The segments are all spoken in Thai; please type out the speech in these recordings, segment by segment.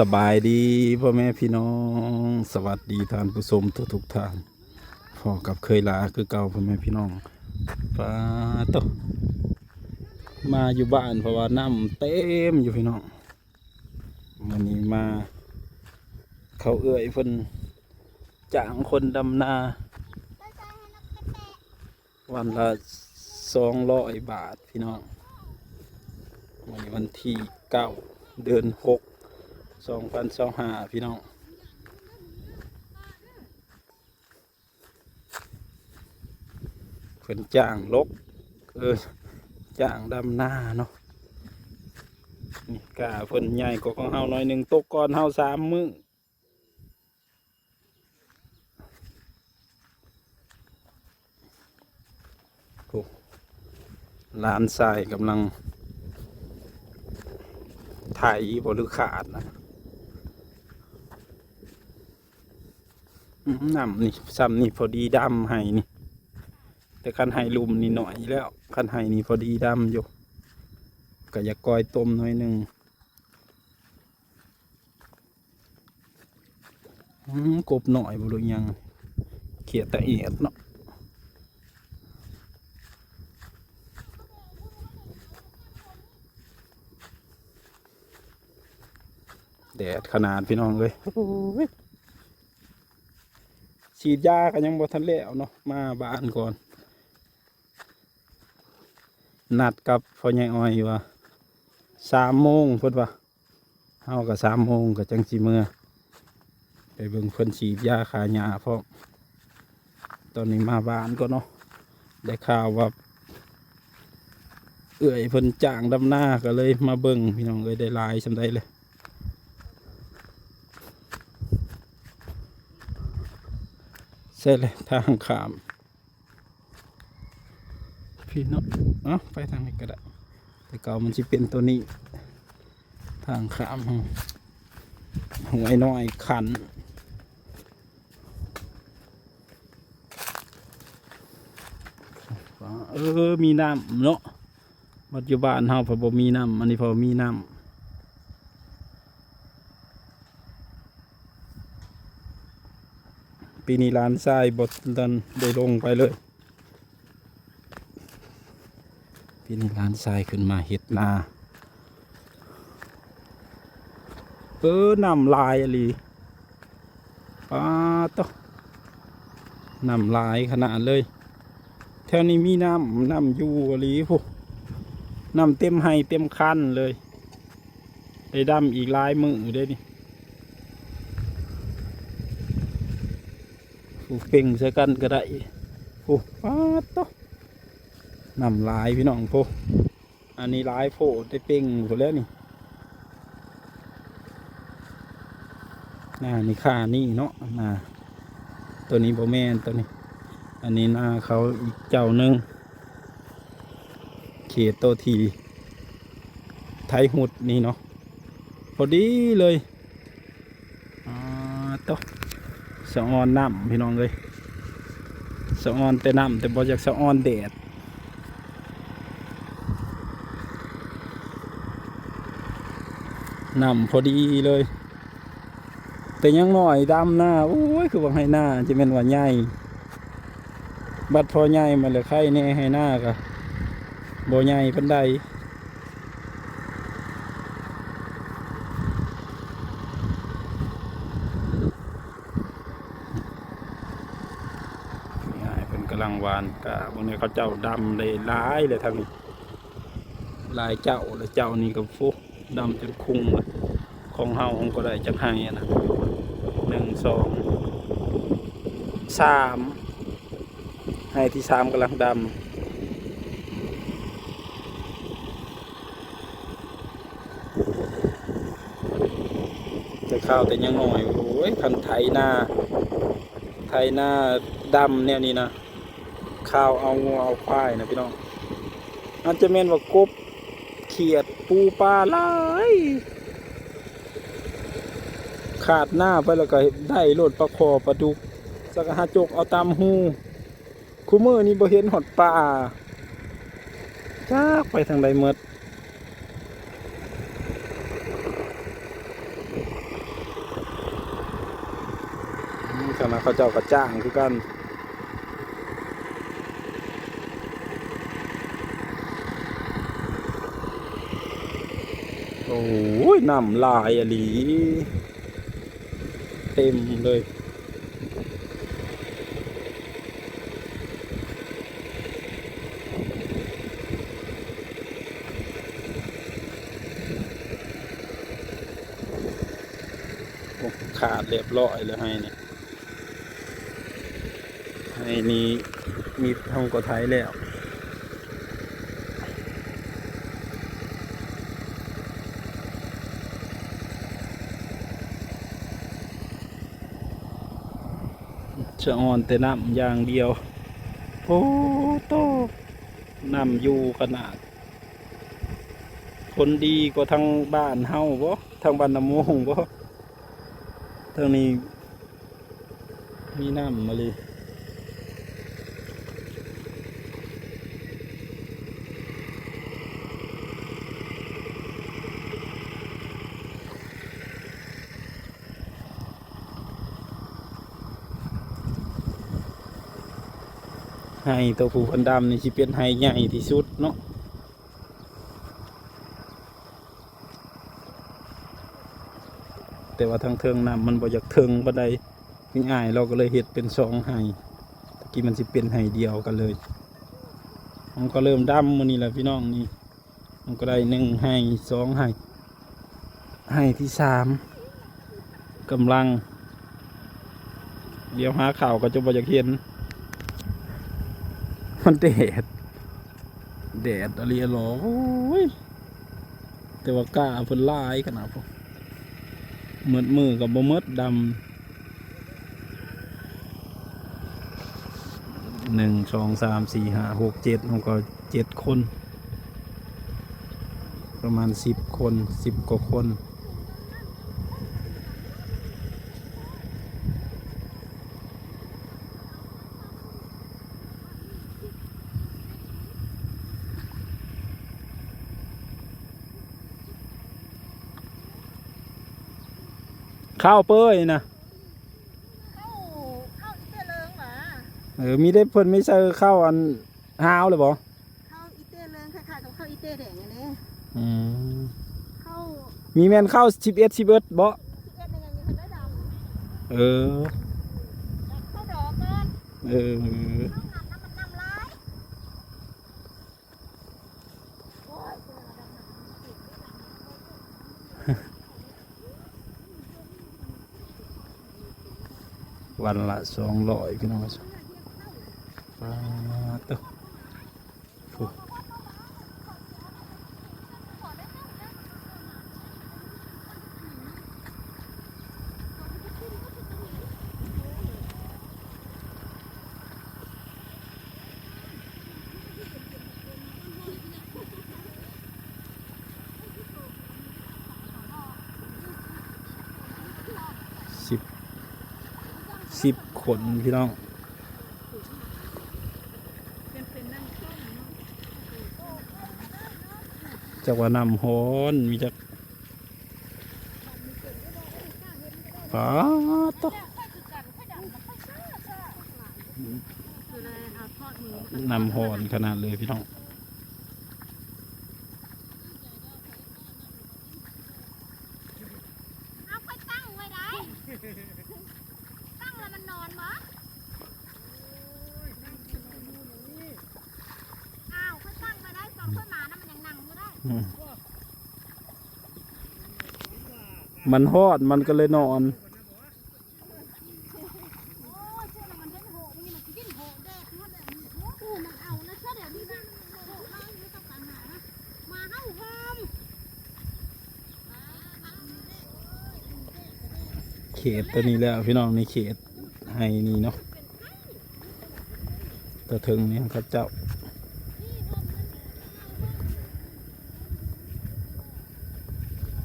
สบายดีพ่อแม่พี่น้อง สวัสดีท่านผู้ชมทุกทุกๆท่านพอกับเคยลาคือเก่าพ่อแม่พี่น้องฟ้าตกมาอยู่บ้านเพราะว่าน้ำเต็มอยู่พี่น้องวันนี้มา เขาเอื้อยเพิ่นจ้างคนดำนา วันละสองร้อยบาทพี่น้องวันนี้วันที่เก้าเดือนหก สองพันสองห้าพี่น้องเพิ่นจ้างลกเออจ้างดำหน้าเนาะนี่กาเพิ่นใหญ่กว่าของเฮาหน่อยหนึ่งตกก่อนเฮาสามมือลานชายกำลังไถบหรือขาดนะอื้อหือ น้ำนี่ซ้ำนี่พอดีดำให้นี่ แต่คันไห้ลุมนี่หน่อยแล้วคันไห้นี่พอดีดำอยู่ก็อยากกอยต้มหน่อยหนึ่งกบหน่อยบ่รู้ยังเขียแต่เอียดเนาะแดดขนาดพี่น้องเลย ฉีดยากันยังบ่ทันแล้วเนาะมาบ้านก่อน นัดกับพ่อใหญ่อ้อยว่าสามโมงพิ่นว่าเฮากับสามโมงกับจังสีเมื่อไปเบิ่งเพิ่นฉีดยาขายาเพราะตอนนี้มาบ้านก็เนาะได้ข่าวว่าเอื่อยเพิ่นจ้างดำหน้าก็เลยมาเบิ่งพี่น้องเอ้ยได้ลายสำได้เลย เสร็จเลยทางขาม พี่เนาะเอ้าไปทางนี้ก็ได้ แต่เก่ามันจะเป็นตัวนี้ ทางขามหวยน้อยขันเออ มีน้ำเนาะปัจจุบันเฮาพอบ่มีน้ำอันนี้พอมีน้ำ ปีนี้ร้านทรายบดดันได้ลงไปเลย ปีนี้ร้านทรายขึ้นมาเห็ดนาเออนำลายอะลีป้าตอน้ำลายขนาดเลย แถวนี้มีน้ำน้ำอยู่อะลีพวกน้ำเต็มให้เต็มคันเลย ได้ดำอีกหลายมือได้นี่ เป่งใส่กันก็ได้ผูป้าดโตนำลายพี่น้องผูอันนี้ลายโพดได้เป่งหมดแล้วนี่หน้านี่ค่านี่เนาะหน้าตัวนี้โบแมนตัวนี้ อันนี้หน้าเขาอีกเจ้าหนึ่งเขตโตวทีไทยหุดนี่เนาะพอดีเลยอ่าโต สะออนน้ำพี่น้องเลยสะออนแต่น้ำแต่บ่จากสะออนแดดน้ำพอดีเลย แต่ยังหน่อยดำหน้าโอ้ยคือว่าให้หน้าจะเป็นว่าใหญ่บัดพอใหญ่มาเลยไข่แน่ให้หน้ากะบ่ใหญ่ปันใด นี่ไอ้เป็นกำลังวานกะพวกนี้เขาเจ้าดำเลยหลายเลยทางนี้ลายเจ้าแล้วเจ้านี่ก็ฟุดำจนคุ้งเลยของเฮาของก็ได้จักให้นะหนึ่งสองสามให้ที่สามกำลังดำแต่ข้าวแต่ยังหน่อยโอ้ยคันไถนาไทยหน้าดำเนี่ยนี่นะ ข้าวเอางัเอาควายนะพี่น้องอันจะเมนว่ากบเขียดปูปลาลายขาดหน้าไปแล้วก็ได้โลดปลาคอปลาดุกสกหาจกเอาตามหูคูเมอร์นี่บ่เห็นหอดปลาจ้าไปทางใดเมดขณะเขาเจ้าก็จ้างคือกัน อ้ยน้ำลายอะลีเต็มเลยขาดเรียบร้อยเลยให้นี่ให้นี่มีทองกว่าไทยแล้ว จะอ่อนแต่น้ำอย่างเดียวโอ้โตน้ำอยู่ขนาด คนดีกว่าทางบ้านเฮาบ่ทางบ้านน้ำโมงบ่ทางนี้มีน้ำมาเลย ไห้ตัวผู้พันดำนี่สิเป็นไห้ใหญ่ที่สุดเนาะแต่ว่าทางเทิงน้ำมันบ่อยากเทิงบันไดง่ายเราก็เลยเห็ดเป็นสองไห้ตะกี้มันสิเป็นไห้เดียวกันเลย มันก็เริ่มดำมันนี่แหละพี่น้องนี่ มันก็ได้หนึ่งไห้สองไห้ไห้ที่สามกำลัง เดี๋ยวหาข่าวก็จะบ่อยากเห็น มันแดดแดดอะไรหรอแต่ว่ากล้าเพิ่นลายขนาดพวกมืดมือกับบ่มืดดำหนึ่งสองสามสี่ห้าหกเจ็ดมันก็เจ็ดคน ประมาณสิบคนสิบกว่าคน ข้าวเป้ยนะเข้าเข้าอีเต้เลิงหมาเออมีได้เพิ่นไม่ใช่ข้าวอันฮาวเลยบ่เข้าอีเต้เลิงคล้ายๆกับเข้าอีเต้แดงอันนี้อืมเข้ามีแม่นข้าวสิบเอ็ดสิบเอ็ดบ่ที่เอ็ดยังไงยังได้ดเออำเข้าดอกกันเออ เข้าหนักน้ำมันน้ำลายโอ้ยเจอแล้วดำน้ วันละสองร้อยพี่น้องครับวโอ้สิบ สิบคนพี่น้องจากว่านำฮอนมีจากป้าตวคืออะไรเอาทอดมือนำฮอนขนาดเลยพี่น้อง เอาไปตั้งไว้ได้ตั้งแล้วมันนอนมะอ้าวค่อยตั้งมาได้สองค่อยมานะมันยังนั่งไม่ได้ อืมมันฮอดมันก็เลยนอน โอ้ยเชื่อมันเล่นโหดนี่มันกินโหดแดกมันแบบโอ้โหมันเอานะเชื่อเดี๋ยวนี้นะโหดมาก อยู่ต้องการหานะมาเข้าหอมเขตตัวนี้แล้วพี่น้องในเขตให้นี่เนาะตัวถึงนี่ครับเจ้า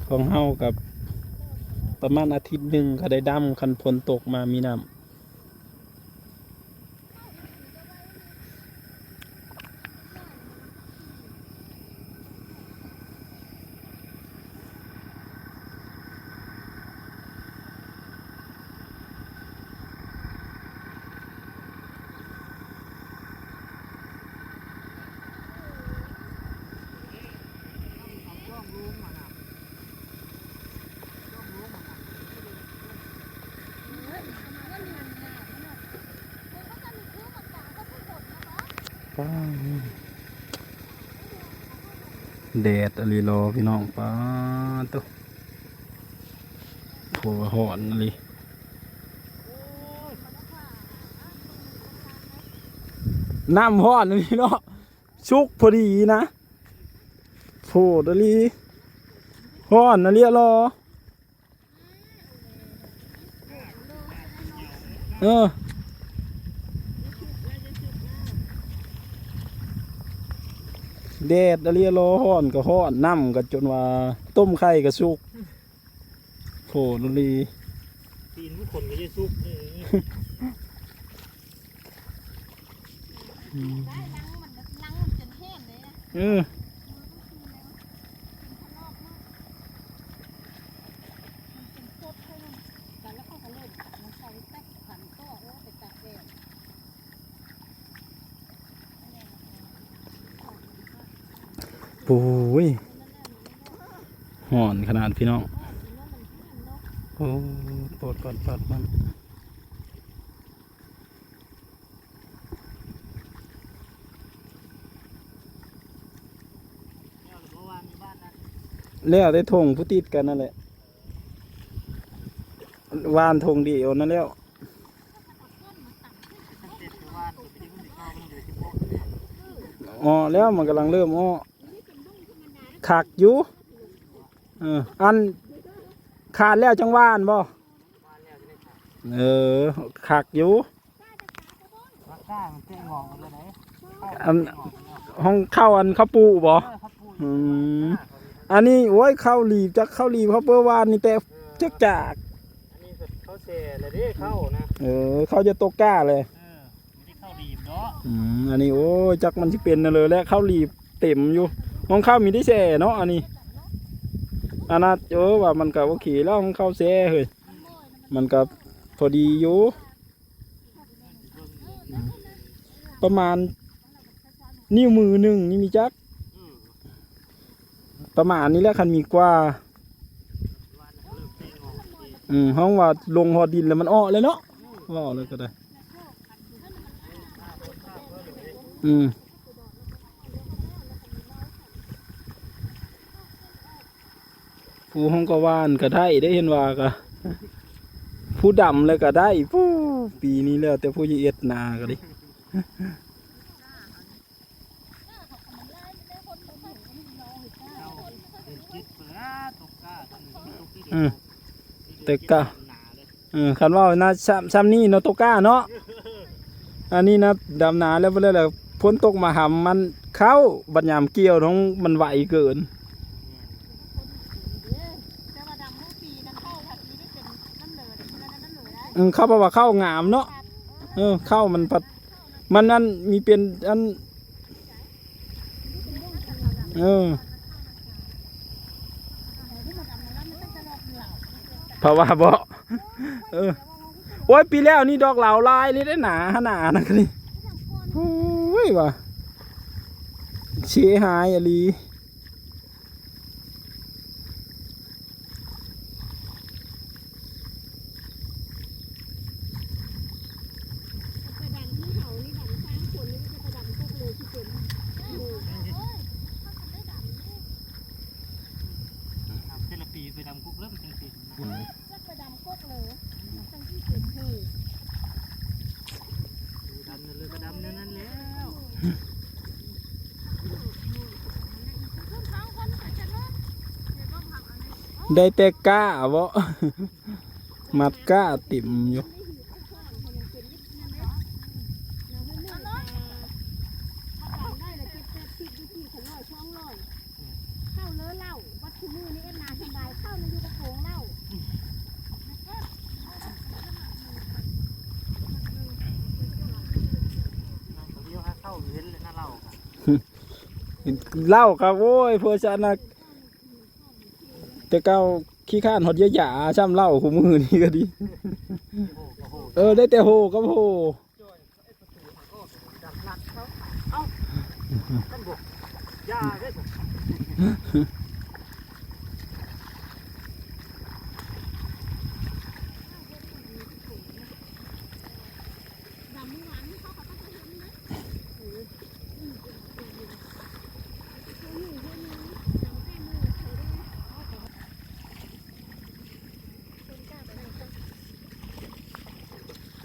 ของเฮากับประมาณอาทิตย์หนึ่งก็ได้ดำคันฝนตกมามีน้ำ ป้าแดดอะไรรอพี่น้องป้าตุ๊โหหอนอะไรน้ำหอนนะพี่น้องชุกพอดีนะโผล่ดลีหอนนะเรียรอเออ แดดอะเรียรอห้อนก็ห้อนน้ำก็จนว่า ต้มไข่ก็สุกโผล่ดลีตีนทุกคนก็จะซุกเออ ได้ลังมันลังมันจนแห้งเลยนะ เออ โคตรให้มันแต่แล้วเขาก็เริ่มมันใส่แป๊กขันตัวโอ้ไปตัดแดด ปุ้ยห่อนขนาดพี่น้องโอ้ปวดปัดปัดมันเนี่ยเมื่อวานมีบ้านนั้นแล้วได้ทงผู้ติดกันนั่นแหละวานทงเดียวนั่นแล้วตั้งแต่เมื่อวานตัวพี่มันเข้ามันเลยที่โป๊ะอ๋อแล้วมันกำลังเริ่มอ้อ ขักอยู่เอออันขาดแล้วจังหวานบ่วานแล้วจะได้ขาดเออขักอยู่รักก้ามันเตะงอกเลยไหนอันห้องเข้าอันเข้าปูบ่เออครับพูดอืมอันนี้โอ้ยเข้าหลีบจักเข้าหลีบเขาเปิ้ลวานนี่แต่จักจากอันนี้เขาเซ่เลยดิเข้านะเออเขาจะตกกล้าเลยเออไม่ได้เข้าดีบเนาะอืมอันนี้โอ้ยจักมันสิเป็นน่ะเลยแล้วเข้าหลีบเต็มอยู่ ห้องเข้ามีได้แช่เนาะอันนี้อันนั้นเออว่ามันก็โอเคแล้วห้องเข้าแช่เฮ้ยมันก็พอดีอยู่ประมาณ นิ้วมือหนึ่งนี่มีจัก ประมาณนี้แหละคันมีกว่า อืมห้องว่าลงหอดินแล้วมันอ้อเลยเนาะว่าอ้อเลยก็ได้ อืม ผู้ห้องก็ว่านก็ได้ได้เห็นว่าก็ผู้ดำเลยก็ได้ผู้ปีนี้แล้วแต่ผู้ยีเอ็ดนาก็ดิเตเปลือตกก้าตอนนี้ตกที่อืมเดียวแต่ก้าหนาเลยเออคันว่าน่าซ้ำซ้ำนี่เนาะตก้าเนาะอันนี้นะดำนาแล้วเพื่ออะไรพ้นตกมาหำมันเข้าบัญยามเกี่ยวน้องมันไหวเกิน แต่ว่าดำทั้งปีนั้นเข้าผัดนี้ได้เป็นน้ำเหลืองน้ำ เหลืองได้อืมเข้าไปว่าเข้างามเนาะเออเข้ามันพัดมันนั่นมีเป็นอันเออเพราะว่าบ่เออโอ้ยปีแล้วนี่ดอกเหลาลายเลยได้หนาหนานะกันนี่โอ้ยว่ะเสียหายอะลี ไปดำที่เขานี่ดำสร้างคนนี่จะไปดำพวกเลยที่เป็นโอ้ยเขาทำได้ดำนี่ ทำเทเลปีไปดำคุกเริ่มเป็นสินะ จะไปดำพวกเลยทั้งที่เป็นเธอ ดูดำนั่นเลยก็ดำนั่นนั่นแล้ว ขึ้นเขาคนแต่จะเลิกเดี๋ยวต้องทำอะ ไรได้แต่ก้าบ่มัดก้าติ่มอยู่เข้าเลอเหล่าวัดคู่มือนี่เอ็นนาสบายเข้าในยูกระโถงเหล่าน้ำก็เลี้ยวหาเข้าอยู่เห็นเลยน่าเล่าค่ะเหล่าครับโอ้ยเพื่อชนะ แต่เก้าขี้ข้านหดเยอะหยาช้ำเหล่าหูมือนี่ก็ดี เออได้แต่โหก็โหเฮ้ยาได้สิ ดำมือหวานนี่เขาก็ต้องเห็นนะ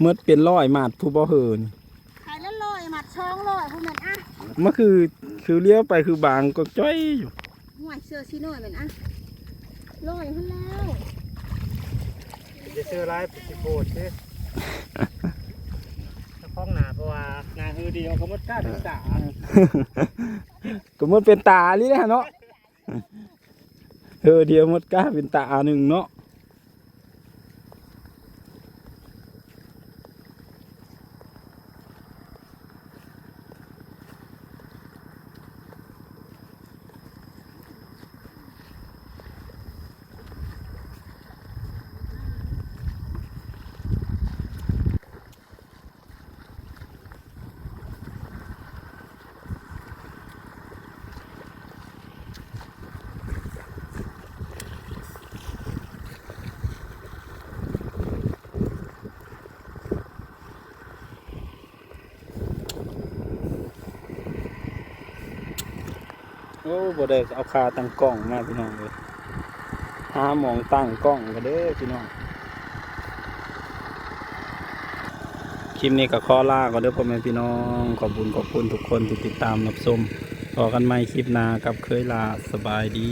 เมื่อเป็นร้อยมาดผู้บ่เฮินขายละร้อยหมัดช่องร้อยพวกมันอะมันคือคือเลี้ยวไปคือบางก็จ้อยอยู่ห่วยเสื้อชีโน่อยเหมือนอะร้อยขึ้นแล้วจะซื้อไรสิโบดสิถ้าคล้องหนาเพราะว่าหนาคือเดียวเขามดกล้าถึงตาก็มันเป็นตาลิแหละเนาะเออเดียวหมดกล้าเป็นตาหนึ่งเนาะ อ้บ่ได้เอาคาตั้งกล้องมาพี่น้องเลยหาหมองตั้งกล้องกันเด้อพี่น้อง คลิปนี้ก็ข้อลาก็เด้อพ่อแม่พี่น้อง ขอบคุญขอบคุณทุกคนที่ติดตามรับชมพอกันใหม่คลิปหน้ากับเคยลาสบายดี